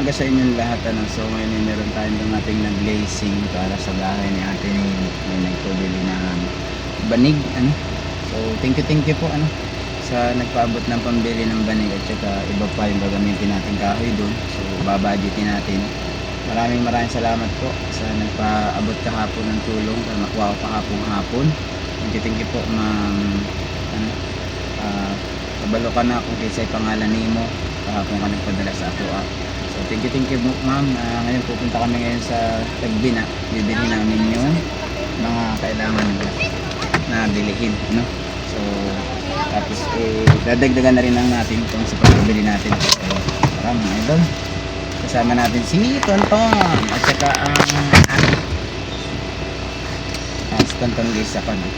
Umaga sa inyong lahat. Ano? So ngayon ay meron tayong dumating na glazing para sa bahay ni Ate Nene. May nagpabili ng banig. Ano? So thank you thank you po ano, sa nagpaabot ng pambili ng banig at saka iba pa yung gagamitin natin kahoy doon. So babudgetin natin. Maraming maraming salamat po sa nagpaabot kahapon ng tulong para makuha ko kahapon hapon. Thank you thank you po ma'am ano, ah, kabalo ka na kung kisay pangalan nimo kahapon ka nagpadala sa ako ah. Thank you thank you ma'am. Ah, ngayon pupunta kami ngayon sa Tagbina. Bibili namin yung mga kailangan na bilihin, no? So tapos eh dadagdagan na rin lang natin itong sa pagbili natin. So tara mga idol. Kasama natin si Tonton at saka ang ano Ah, si Tonton guys ako no?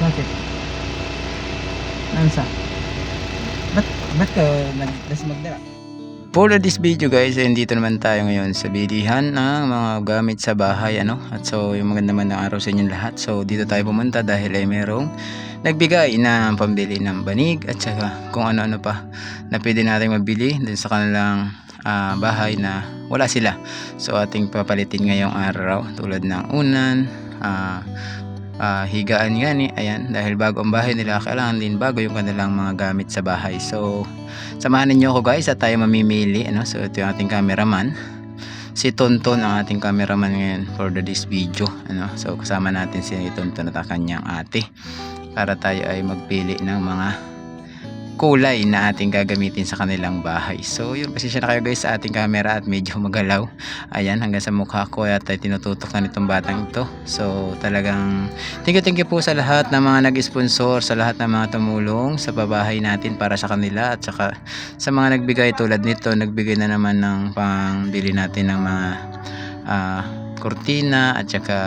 Bakit? Nansa? Ba't, ba't ka nag-das magdala? For this video guys, eh, dito naman tayo ngayon sa bilihan ng mga gamit sa bahay ano. At so yung maganda naman ng araw sa inyong lahat. So dito tayo pumunta dahil ay merong nagbigay ng pambili ng banig at saka kung ano-ano pa na pwede natin mabili dun sa kanilang ah, bahay na wala sila. So ating papalitin ngayong araw tulad ng unan, ah, ah, higaan gani, ayan, dahil bago ang bahay nila, kailangan din bago yung kanilang mga gamit sa bahay. So, samahan ninyo ako guys at tayo mamimili, ano? So, ito yung ating cameraman. Si Tonton ang ating cameraman ngayon for the this video, ano? So, kasama natin si Tonton at ang kanyang ate para tayo ay magpili ng mga kulay na ating gagamitin sa kanilang bahay. So, yun, pasensya na kayo guys sa ating camera at medyo magalaw. Ayan, hanggang sa mukha ko at ay tinututok na nitong batang ito. So, talagang thank you, thank you po sa lahat ng mga nag-sponsor, sa lahat ng mga tumulong sa pabahay natin para sa kanila at saka sa mga nagbigay tulad nito, nagbigay na naman ng pangbili natin ng mga ah, kurtina at saka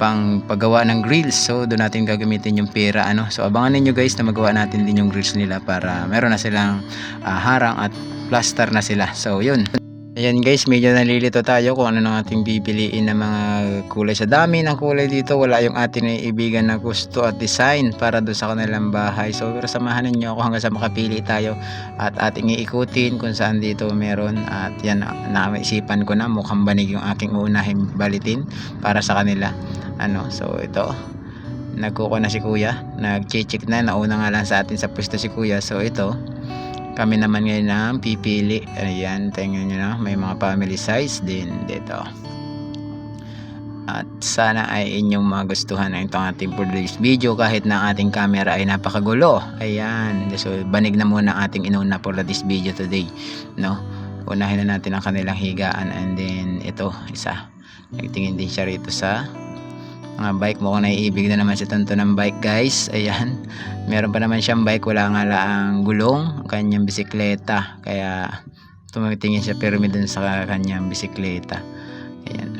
pang paggawa ng grills. So, doon natin gagamitin yung pera. Ano? So, abangan ninyo guys na magawa natin din yung grills nila para meron na silang ah, harang at plaster na sila. So, yun. Ayan guys, medyo nalilito tayo kung ano nang ating bibiliin na mga kulay. Sa dami ng kulay dito, wala yung ating naiibigan na gusto at design para doon sa kanilang bahay. So, pero samahan ninyo ako hanggang sa makapili tayo at ating iikutin kung saan dito meron. At yan, naisipan ko na mukhang banig yung aking uunahin balitin para sa kanila. Ano, so ito, nagkuko na si kuya, nag-check na, nauna nga lang sa atin sa pwesto si kuya. So ito, kami naman ngayon ang pipili. Ayan, tingnan nyo na, may mga family size din dito. At sana ay inyong magustuhan ang itong ating this video kahit na ating camera ay napakagulo. Ayan, so banig na muna ang ating inuna for this video today. No? Unahin na natin ang kanilang higaan and then ito, isa. Nagtingin din siya rito sa mga bike mukhang naiibig na naman si Tonto ng bike guys. Ayan. Meron pa naman siyang bike wala nga lang gulong ang kanyang bisikleta. Kaya tumitingin siya pirmi dun sa kanyang bisikleta. Ayan.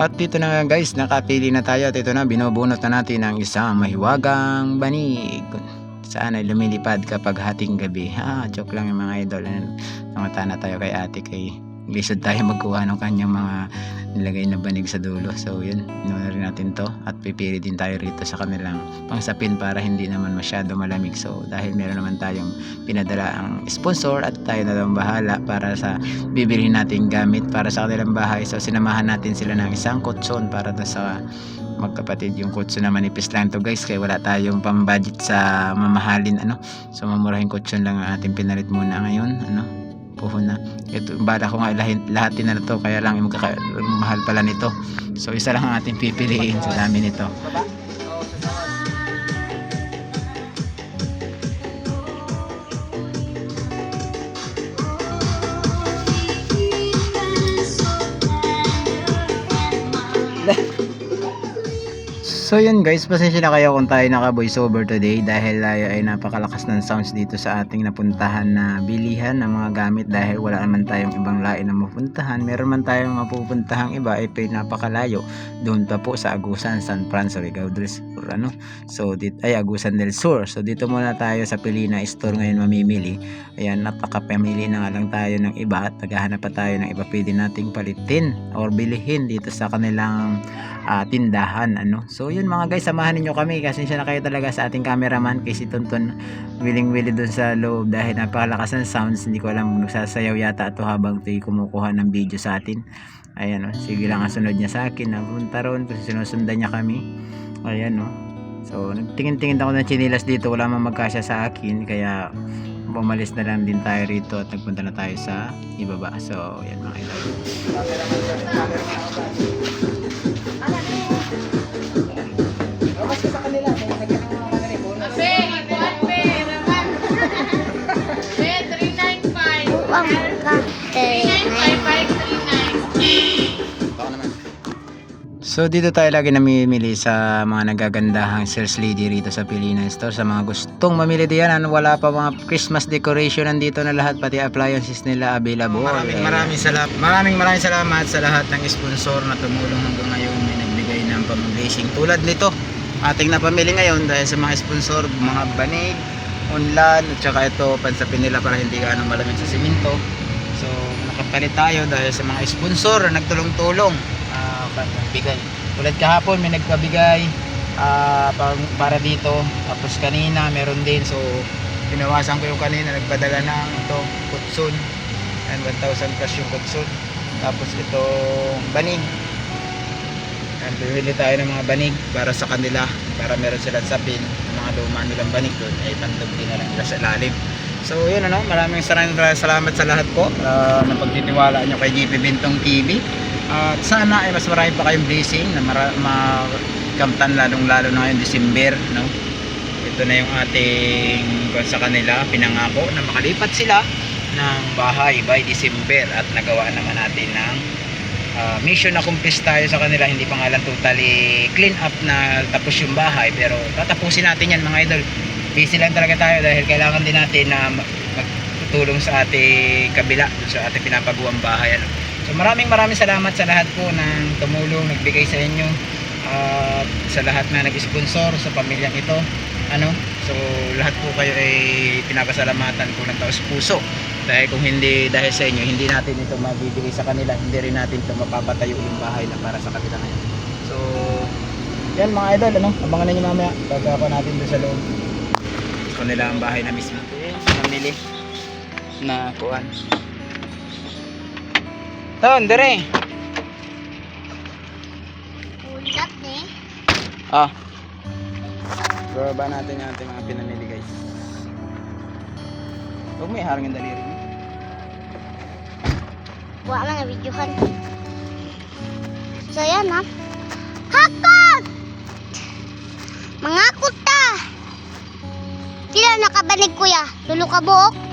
At dito na nga guys nakapili na tayo. At ito na binubunot na natin ang isang mahiwagang banig. Saan ay lumilipad kapag hating gabi. Ha joke lang yung mga idol. Namata na tayo kay ate kay lisod tayo magkuha ng kanyang mga nilagay na banig sa dulo. So yun, inuuna rin natin to at pipili din tayo rito sa kanilang pangsapin para hindi naman masyado malamig. So dahil meron naman tayong pinadala ang sponsor at tayo na lang bahala para sa bibilihin natin gamit para sa kanilang bahay. So sinamahan natin sila ng isang kutson para sa magkapatid yung kutson na manipis lang to guys kaya wala tayong pambudget sa mamahalin ano so mamurahin kutson lang ang ating pinalit muna ngayon ano puhunan ito bala ko nga lahat, lahat na to kaya lang magkaka- mahal pala nito. So isa lang ang ating pipiliin sa dami nito So yun guys, pasensya na kayo kung tayo naka voiceover today dahil ay, ay napakalakas ng sounds dito sa ating napuntahan na bilihan ng mga gamit dahil wala naman tayong ibang lain na mapuntahan. Meron man tayong mapupuntahang iba ay eh, napakalayo. Doon pa po sa Agusan, San Francisco, Rigao del Sur, ano? So dit ay Agusan del Sur. So dito muna tayo sa Pilina Store ngayon mamimili. Ayan, napakapamili na nga lang tayo ng iba at naghahanap pa tayo ng iba pwede nating palitin or bilihin dito sa kanilang ah, tindahan ano. So yun mga guys, samahan niyo kami kasi siya na kayo talaga sa ating cameraman kay si Tonton willing-willing dun sa loob dahil napakalakas ng sounds. Hindi ko alam kung nagsasayaw yata ito habang ito kumukuha ng video sa atin. Ayan oh, sige lang ang sunod niya sa akin. Napunta roon kasi sinusundan niya kami. Ayan oh. So nagtingin-tingin ako ng chinilas dito, wala mang magkasya sa akin kaya bumalis na lang din tayo rito at nagpunta na tayo sa ibaba. So, yan mga idol. So dito tayo lagi namimili sa mga nagagandahang sales lady rito sa Pilina Store sa mga gustong mamili diyan ano, wala pa mga Christmas decoration nandito na lahat pati appliances nila available. Maraming maraming salamat. Maraming maraming salamat sa lahat ng sponsor na tumulong hanggang ngayon may nagbigay ng pamblessing tulad nito. Ating napamili ngayon dahil sa mga sponsor, mga banig, unlan, at saka ito pansapin nila para hindi gaano malamig sa simento. So nakapalit tayo dahil sa mga sponsor na nagtulong-tulong ah, pa- nagbigay. Tulad kahapon may nagpabigay ah, pang- para dito. Tapos kanina meron din. So pinawasan ko yung kanina nagpadala ng ito kutsun. And 1,000 plus yung kutsun. Tapos itong banig. And bibili tayo ng mga banig para sa kanila. Para meron silang sapin. Yung mga luma nilang banig doon ay pantugli na lang nila sa ilalim. So yun ano, maraming salamat sa lahat po uh, na pagtitiwala nyo kay GP Bintong TV. At sana ay mas marami pa kayong blessing na makamtan lalong lalo na ngayong December. No? Ito na yung ating sa kanila pinangako na makalipat sila ng bahay by December at nagawa naman natin ng ah, mission accomplished tayo sa kanila hindi pa nga lang totally clean up na tapos yung bahay pero tatapusin natin yan mga idol busy lang talaga tayo dahil kailangan din natin na ma- magtutulong sa ating kabila sa ating pinapagawa bahay ano. So maraming maraming salamat sa lahat po ng tumulong nagbigay sa inyo at sa lahat na nag-sponsor sa pamilyang ito. Ano? So lahat po kayo ay pinapasalamatan ko ng taos puso. Dahil kung hindi dahil sa inyo hindi natin ito mabibigay sa kanila. Hindi rin natin ito mapapatayo yung bahay na para sa kanila ngayon. So yan mga idol ano? Abangan ninyo mamaya. Pagkako natin doon sa loob. Sa kanila ang bahay na mismo. Yan namili na kuan Ton, dire. Ulat ni. Ah. Bababa natin yung ating mga pinamili guys. Huwag may harang yung daliri mo. Buwa lang na videohan. So yan ha. Hakot! Mga kuta! Pila nakabanig kuya? Tulo ka buok?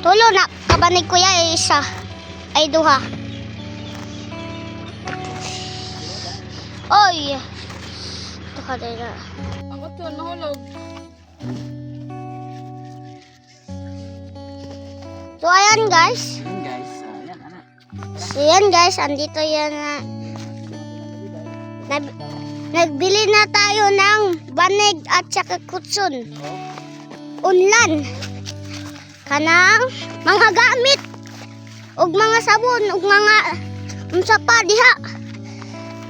Tulo na kabanig kuya ay isa. Ay duha. Oy! Ka din na. Ako to, nahulog. So ayan guys. Yun guys. ah, yan, ano. So yan guys, andito yan na nab- nagbili na tayo ng banig at saka kutsun. Unlan. Kanang mga gamit. ug mga sabon ug mga unsa pa diha.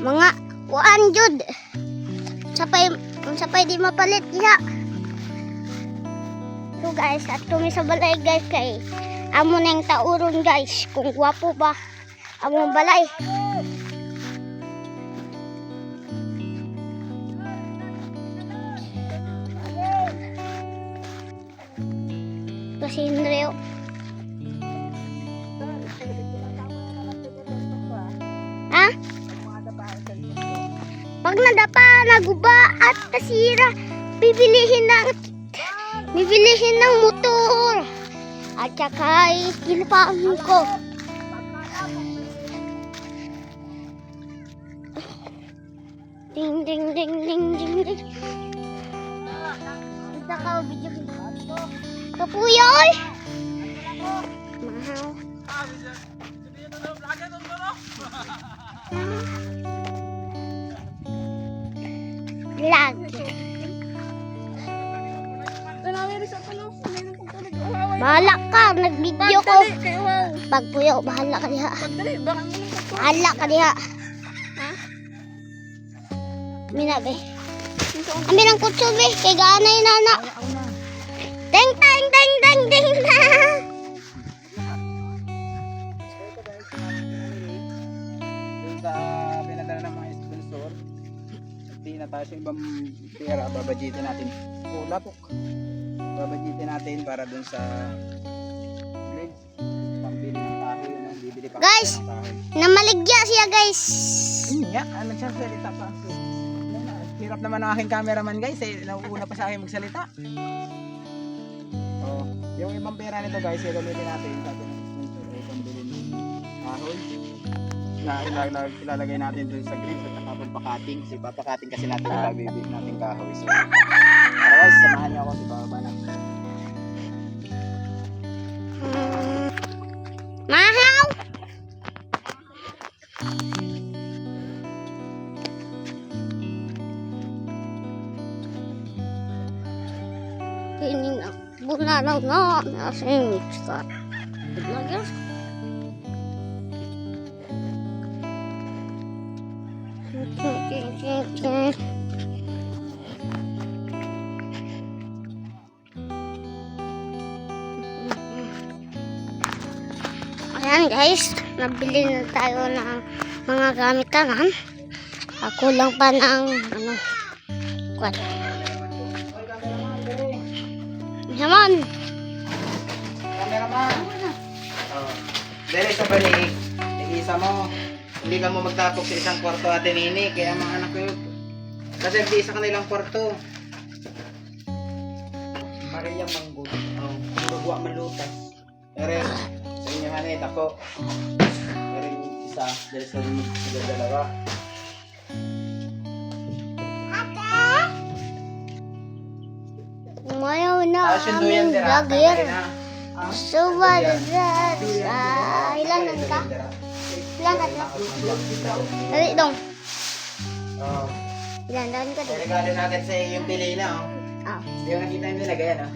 Mga kuan jud. Unsa pa unsa pa di mapalit diha. So guys, at kami sa balay guys kay amo na yung tauron guys kung gwapo ba amo balay si Andreo. Ha? Pag nadapa, naguba at nasira, bibilihin ng bibilihin ng motor. At saka ikinupaan ko. Ding ding ding ding ding ding. Kita kau video kita. Kapuyoy! Mahal. Lagi. Bahala ka, nag-video ko. Pagpuyo, bahala ka diha. Bahala ka diha. Minabe. Ami ng kutso be, kay ganay na sa ibang pera, babadgetin natin. Oh, lapok. Babadgetin natin para doon sa grades. Pambili ng kahoy, ano, bibili pa Guys! Namaligya siya guys. Yun nga, nagsasalita pa Hirap naman ang aking cameraman guys, eh, nauuna pa sa akin magsalita. Oh, yung ibang pera nito guys, gagamitin natin sabi Na ilalagay, ilalagay natin dun sa grid at saka papakating. Si papakating kasi natin yung pabibig natin kahoy. So, guys, samahan niyo ako si Baba na. Mahaw. Ini na. Buna na na. Nasa yung mix ka. Lagyan. Ayan guys, nabili na tayo ng mga gamitanan. Ako lang pa ng ano, kwan. Yaman, Cameraman! Oh, dali sa balik, tigisa mo. Hindi ka mo magtapok sa isang kwarto ate nini, kaya mga anak ko yun. Kasi hindi sa kanilang kwarto. Maria Manggod. Oh, gagawa malutas. Pero sa inyo hanit ako. Pero yung isa, dahil sa mga dalawa. umayaw na aming vlogger. tanggalin na. Sa ilan ka? Ilan ka? Dali dong. Oh, Ilan daon ka dali? regalo natin sa yung pili na. Oh. Ah. Hindi ko nakita yung nilagay, ano?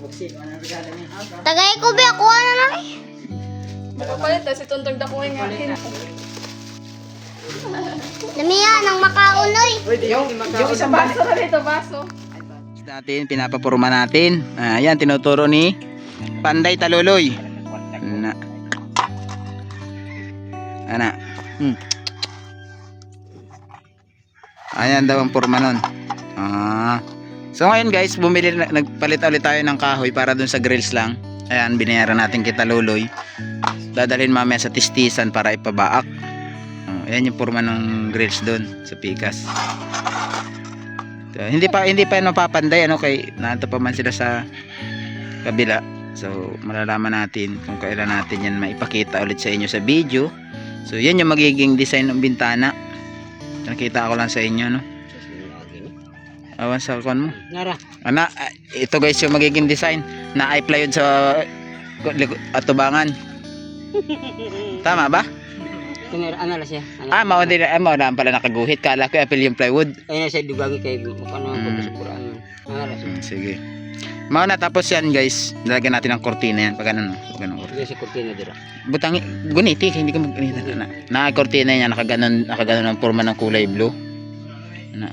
Magsip, ano ang regalo niya? Tagay ko ba ako ano na eh? Kapalit, tapos itong tagdakuhin nga akin. Lamiya ng makaunoy. Yung, yung isang baso. Na dito, baso. natin, pinapapurma natin. Ah, Ayan, tinuturo ni Panday Taluloy. Ana. Hmm. Ayan daw ang purma nun. Ah. So ngayon guys, bumili na- nagpalit ulit tayo ng kahoy para dun sa grills lang. Ayan, binayaran natin kita Luloy. Dadalhin mamaya sa tistisan para ipabaak. Oh, ayan yung purma ng grills dun sa Pikas. So, hindi pa hindi pa mapapanday ano kay nanto pa man sila sa kabila. So malalaman natin kung kailan natin yan maipakita ulit sa inyo sa video. So yan yung magiging design ng bintana. Nakita ko lang sa inyo no. Awan sa kon mo. Nara, Ana, ah, ito guys yung magiging design na i-plywood sa liku- atubangan. Tama ba? tinir, ano la siya? Ano? Ah, mao din ah, mao na pala nakaguhit. Kala ko apil yung plywood. Ay, nasa dugagi kay ano ang Mm. pagkasukuraan. Ano la siya? Hmm, sige. Mao na tapos yan guys. Lalagyan natin ng kortina yan pag ano, ano. Sige sa kurtina dira. Butang guniti hindi ko mag na, na, na kortina niya nakaganon nakaganon ang forma ng kulay blue. Na.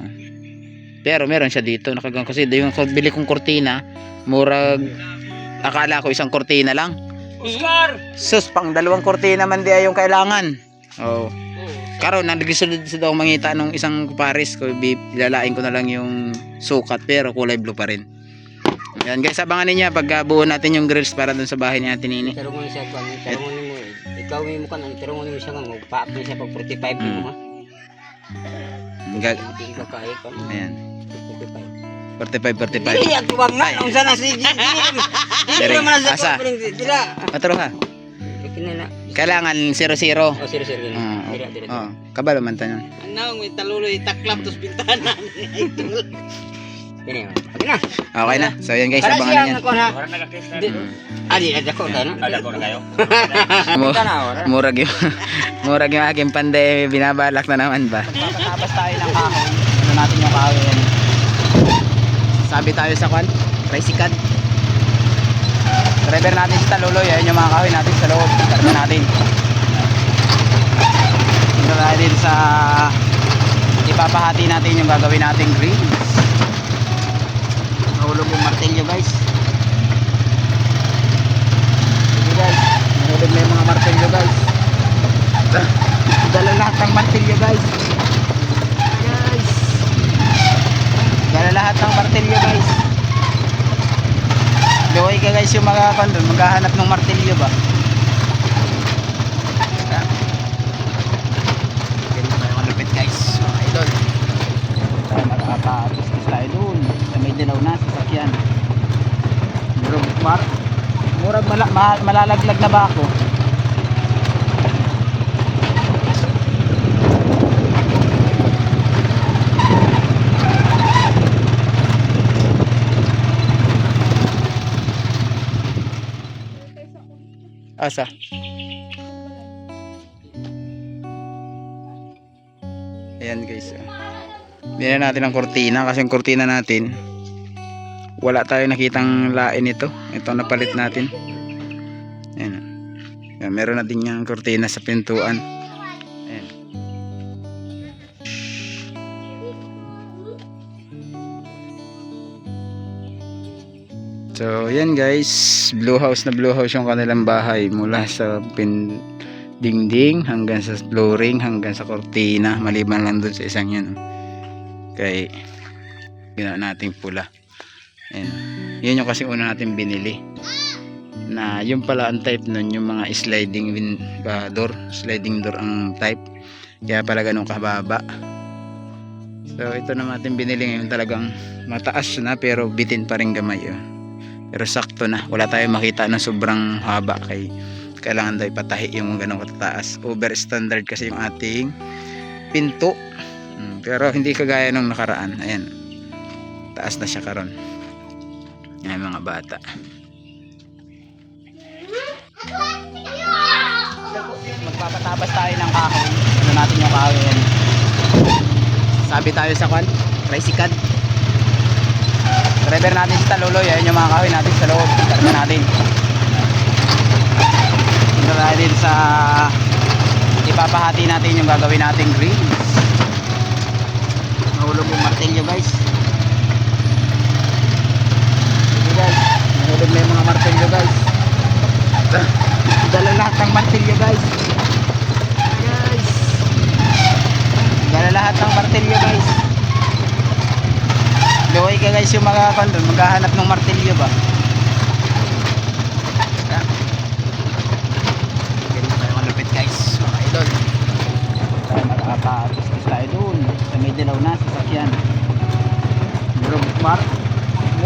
Pero meron siya dito nakaganon kasi yung bili kong kortina murag akala ko isang kortina lang. Oscar! Sus, pang dalawang kortina man di ay yung kailangan. Oh. Karon nagrisulod sa daw mangita nung isang pares ko ilalain ko na lang yung sukat pero kulay blue pa rin. Yan guys, abangan niyo pag buo natin yung grills para dun sa bahay ni Ate Nini. Tarungon ni siya kung ni mo. eh. Ikaw mo kan ang ni mo siya kung magpaap ni siya pag 45 Mm. mo ha. Gag mo. Ayan. 45. 45 45. Dili ang tuwag na unsa na si. Dili Dire, naman na asa? sa dira. Matro ha. kinina. Kailangan 0-0. Oh, sir, sir, gini. Oo. Dira, dira. Oh, kabalo man tayo. Ano, may taluloy, taklap, tos bintana. Gini, oh. Okay na. Okay na. So yan guys, Para abangan siya niyo. ako na. Di- Ah, di, ada ko na. Ada ko na kayo. Murag yung murag yung aking panday binabalak na naman ba. Papatapos tayo ng kahoy. Ano natin yung kahoy yan. Sabi tayo sa kwan, tricycle. Driver natin si Taluloy, ayun yung mga kahoy natin sa loob. Karga natin. Dito tayo sa ipapahati natin yung gagawin nating greens. Nahulog yung martilyo guys. Sige guys, nahulog na yung mga martilyo guys. Dala lahat ng martilyo guys. Guys. Dala lahat ng martilyo guys. Luway ka guys yung mga kan doon, maghahanap ng martilyo ba? Ganito tayo malupit guys, mga idol. Tayo makakapagpustis dilaw na sasakyan. Bro, mar murag mala, ma- malalaglag na ba ako? Asa? Ayan guys. Bilhan natin ang kortina kasi ang kortina natin wala tayo nakitang lain ito. Ito napalit natin. Ayan. Ayan, meron na din yung kortina sa pintuan. Ayan. So, yan guys, blue house na blue house yung kanilang bahay mula sa dingding hanggang sa flooring hanggang sa kortina maliban lang dun sa isang oh. Kay ginawa nating pula. Ayan. Yun yung kasi una natin binili. Na yung pala ang type nun yung mga sliding win, ah, door, sliding door ang type. Kaya pala ganun kababa. So ito na natin binili ngayon talagang mataas na pero bitin pa rin gamay. Oh. Pero sakto na. Wala tayong makita na sobrang haba kay kailangan daw ipatahi yung ganong katataas. Over standard kasi yung ating pinto. Mm, pero hindi kagaya nung nakaraan. Ayan. Taas na siya karon. Ayan mga bata. Magpapatabas tayo ng kahoy. Ano natin yung kahoy yan. Sabi tayo sa kwan, tricycle. Driver natin si Taluloy, ayun yung mga kahoy natin sa loob. Karga natin. Tayo dito sa ipapahati natin yung gagawin nating greens. Nahulog yung martilyo guys. Sige guys, nahulog na mga martilyo guys. Dala lahat ng martilyo guys. Guys. Dala lahat ng martilyo guys. Luway ka guys yung mga kan doon, maghahanap ng martilyo ba? Ganito tayo doon, sa may dilaw na sasakyan. Bro, mar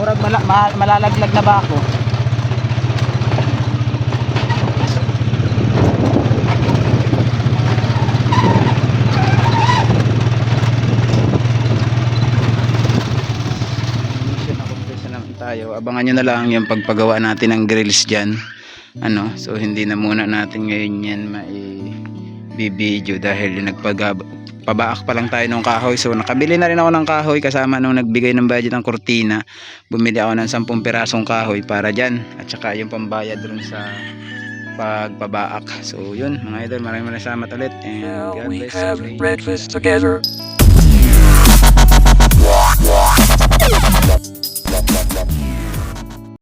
murag mala, ma- malalaglag na ba ako? tayo. Abangan nyo na lang yung pagpagawa natin ng grills dyan. Ano, so hindi na muna natin ngayon yan mai-video dahil nagpag pabaak pa lang tayo ng kahoy. So nakabili na rin ako ng kahoy kasama nung nagbigay ng budget ng kurtina. Bumili ako ng 10 pirasong kahoy para dyan. At saka yung pambayad dun sa pagpabaak so yun mga idol maraming maraming salamat ulit. And God bless have breakfast together?